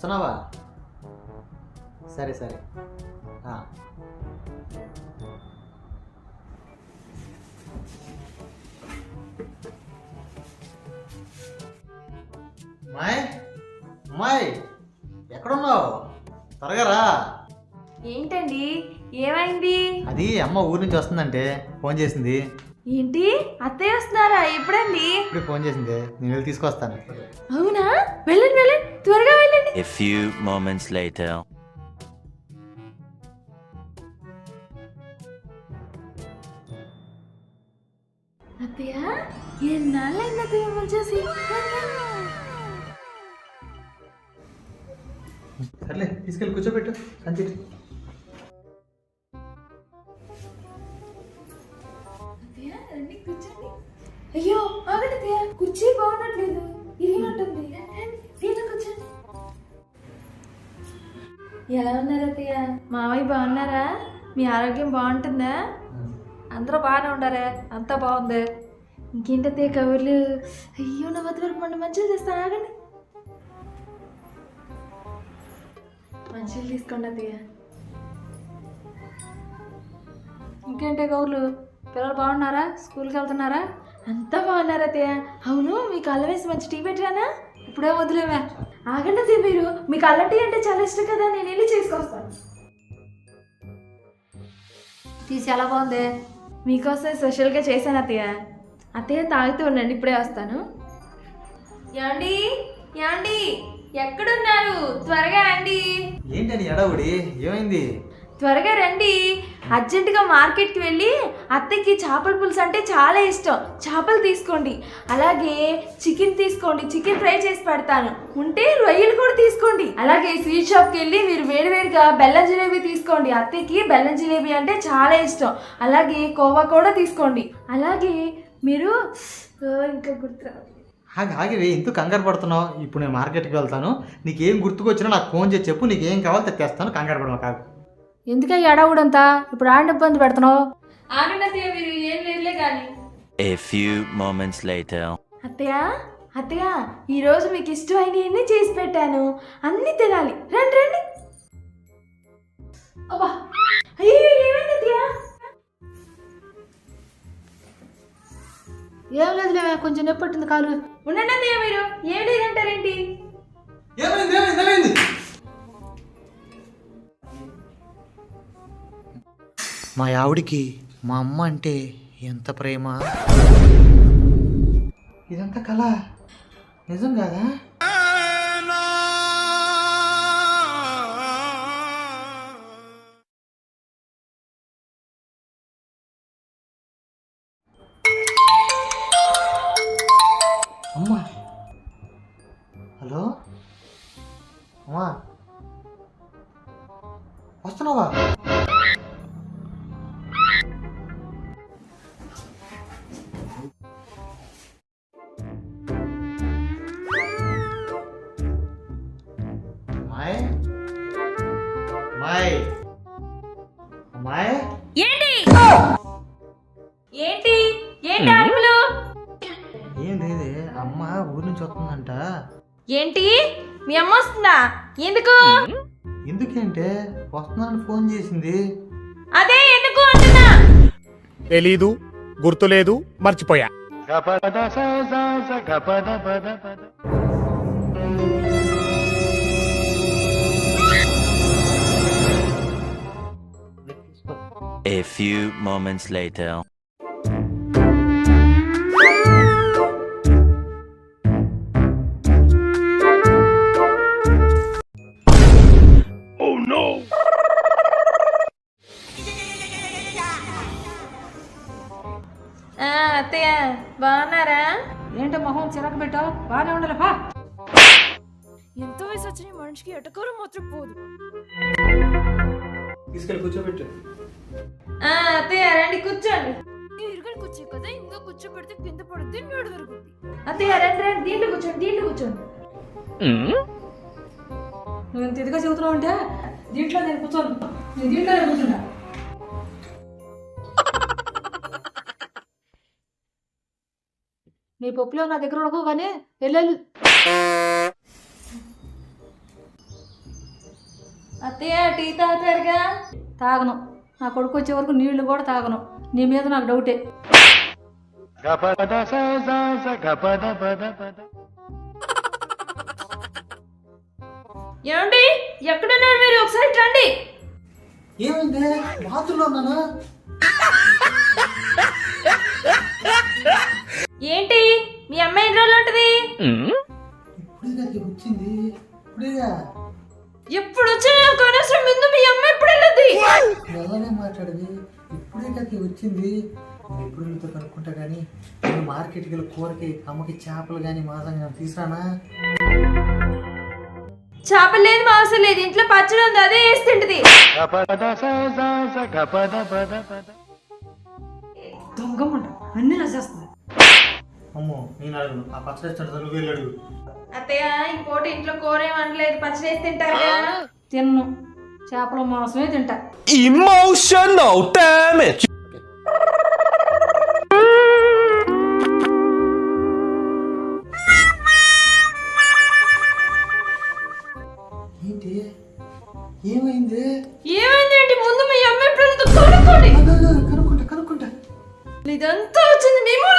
వస్తున్నావా? సరే సరే. మాయ్ మాయ్ ఎక్కడున్నావు? త్వరగా రా. ఏంటండి? ఏమైంది? అది అమ్మ ఊరి నుంచి వస్తుందంటే ఫోన్ చేసింది. ఏంటి? అత్తయ్య వస్తున్నారా? ఎప్పుడండి? ఇప్పుడు ఫోన్ చేసింది. నేను వెళ్ళి తీసుకొస్తాను. అవునా? వెళ్ళండి వెళ్ళండి. త్వరగా వెళ్ళండి. A few moments later. అత్తయ్య ఎన్నాళ్ళైంది అత్తయ్య మిమ్మల్ని చూసి? సర్లే తీసుకెళ్ళి కూర్చోబెట్టు. సంచి అయ్యో ఆగండి అత్తయ్య కుర్చీ బాగున్నట్లేదు. ఇరిగినట్టుంది. ఎలా ఉన్నారు అత్తయ్య? మావయ్య బాగున్నారా? మీ ఆరోగ్యం బాగుంటుందా? అందరూ బాగానే ఉండారా? అంతా బాగుంది. ఇంకేంటత్తయ్య కబుర్లు? అయ్యో నా వద్ద వరకు మొన్న మంచిలు తెస్తా ఆగండి. మంచిలు తీసుకోండి అత్తయ్య. ఇంకేంటే కౌర్లు పిల్లలు బాగున్నారా? స్కూల్కి వెళ్తున్నారా? అంతా బాగున్నారా అత్తయ్య. అవును మీకు అల్లం వేసి మంచి టీ పెట్టరానా? ఇప్పుడే వదిలేవా? ఆగండి మీరు మీకు అల్లం టీ అంటే చాలా ఇష్టం కదా నేను వెళ్ళి చేసుకొస్తాను. టీ చాలా బాగుంది. మీకోసం స్పెషల్గా చేశాను అత్తయ్య. అత్తయ్య తాగుతూ ఉండండి ఇప్పుడే వస్తాను. యాండి యాండి ఎక్కడున్నారు? త్వరగా రండి. ఏంటని ఎడవుడి ఏమైంది? త్వరగా రండి. అర్జెంటుగా మార్కెట్కి వెళ్ళి అత్తకి చేపల పులుసు అంటే చాలా ఇష్టం. చేపలు తీసుకోండి. అలాగే చికెన్ తీసుకోండి. చికెన్ ఫ్రై చేసి పెడతాను. ఉంటే రొయ్యలు కూడా తీసుకోండి. అలాగే స్వీట్ షాప్కి వెళ్ళి మీరు వేడివేడిగా బెల్లం జిలేబీ తీసుకోండి. అత్తకి బెల్లం జిలేబీ అంటే చాలా ఇష్టం. అలాగే కోవా కూడా తీసుకోండి. అలాగే మీరు ఇంకా గుర్తు ఆగి ఆగివి ఎందుకు కంగారు పడుతున్నావు? ఇప్పుడు నేను మార్కెట్కి వెళ్తాను. నీకేం గుర్తుకొచ్చినా నాకు ఫోన్ చేసి చెప్పు. నీకు ఏం కావాలో తెస్తాను. కంగారు పడమా కాదు ఎందుకయ్య అడవుడంతా? ఇప్పుడు ఆడిన ఇబ్బంది పెడుతున్నావు? ఆగండి మీరు ఏం లేదులే కానీ A few moments later. అత్తయ్య అత్తయ్య ఈరోజు మీకు ఇష్టమైనవన్నీ చేసి పెట్టాను? అన్నీ తినాలి. రండి రండి. అబ్బా! అయ్యో ఏమైంది అత్తయ్య? ఏం లేదులే కొంచెం నొప్పి పట్టింది కాలు. ఉండండి అత్తయ్య మీరు. ఏం మా ఆవిడికి మా అమ్మ అంటే ఎంత ప్రేమ? ఇదంతా కళ. నిజం కాదా? అమ్మా. హలో? అమ్మా. వస్తున్నావా? ఏంటి? ఏంటి? ఏంటి అరుపులు? ఏం లేదే అమ్మ ఊరి నుంచి వస్తుందంట. ఏంటి? మీ అమ్మ వస్తుందా? ఎందుకు? ఎందుకంటే వస్తున్నానని ఫోన్ చేసింది. అదే ఎందుకు అంటున్నా? తెలీదు గుర్తులేదు మర్చిపోయా. A few moments later. ఆ, అత్తయ్య బాగున్నారా? ఏంటో మొహం చిరక పెట్టావు? బాగానే ఉండాలి పా. ఎంతో వయసు వచ్చిన ఈ మనిషికి ఎటకూరు మాత్రం పోదు. తీసుకెళ్ళి కూర్చోబెట్టు. అత్తయ్య రండి కూర్చోండి. కదా ఇంకా కూర్చోబెడితే కింద పడుద్ది నోడు దొరుకుద్ది. అత్తయ్య రండి రండి దీంట్లో కూర్చోండి దీంట్లో కూర్చోండి. నువ్వు ఇంత ఇదిగా చెబుతున్నావు అంటే దీంట్లో నేను కూర్చోను. నేను దీంట్లో నేను కూర్చుంటా నీ పప్పులో నా దగ్గర ఉడకవు కానీ వెళ్ళు అత్తయ్య టీ తాగుతారుగా? తాగను. నా కొడుకు వచ్చే వరకు నీళ్ళు కూడా తాగను. నీ మీద నాకు డౌటే. ఏమండి? ఎక్కడున్నారు మీరు? ఒకసారి రండి. ఏమైంది? బాత్రూంలో ఉన్నానా? ఏంటి? మీ అమ్మాయి ఎన్ని రోజులు ఉంటుంది? ఇప్పుడేగా ఇది వచ్చింది. ఇప్పుడేగా. ఎప్పుడు వచ్చినా కనీసం ముందు మీ అమ్మ ఎప్పుడు వెళ్ళదు మెల్లనే మాట్లాడేది. ఇప్పుడే కదా వచ్చింది. నేను ఎప్పుడు నీతో కనుక్కుంటా కానీ నేను మార్కెట్కి వెళ్ళి కూరకి అమ్మకి చేపలు కానీ మాసం కానీ తీసురానా చేపలు లేదు మాంసం లేదు. ఇంట్లో పచ్చడి ఉంది అదే వేసి తింటది. దొంగమ్మంట అన్ని రసేస్తుంది. అమ్మో నేను అడుగు ఆ పచ్చడి నువ్వు వెళ్ళి అడుగు. అత్తయ్య ఇంకోటి ఇంట్లో కూర ఏం అనలేదు పచ్చడి వేసి తింటారుగా తిన్ను. చేపల మాంసమే తింటా. Emotional damage. ఏంటి? ఏమైంది? ఏమైందేంటి ముందు మీ అమ్మ ఎప్పుడు కనుక్కోండి కనుక్కుంటా కనుక్కుంటా. ఇదంతా వచ్చింది మీ మూల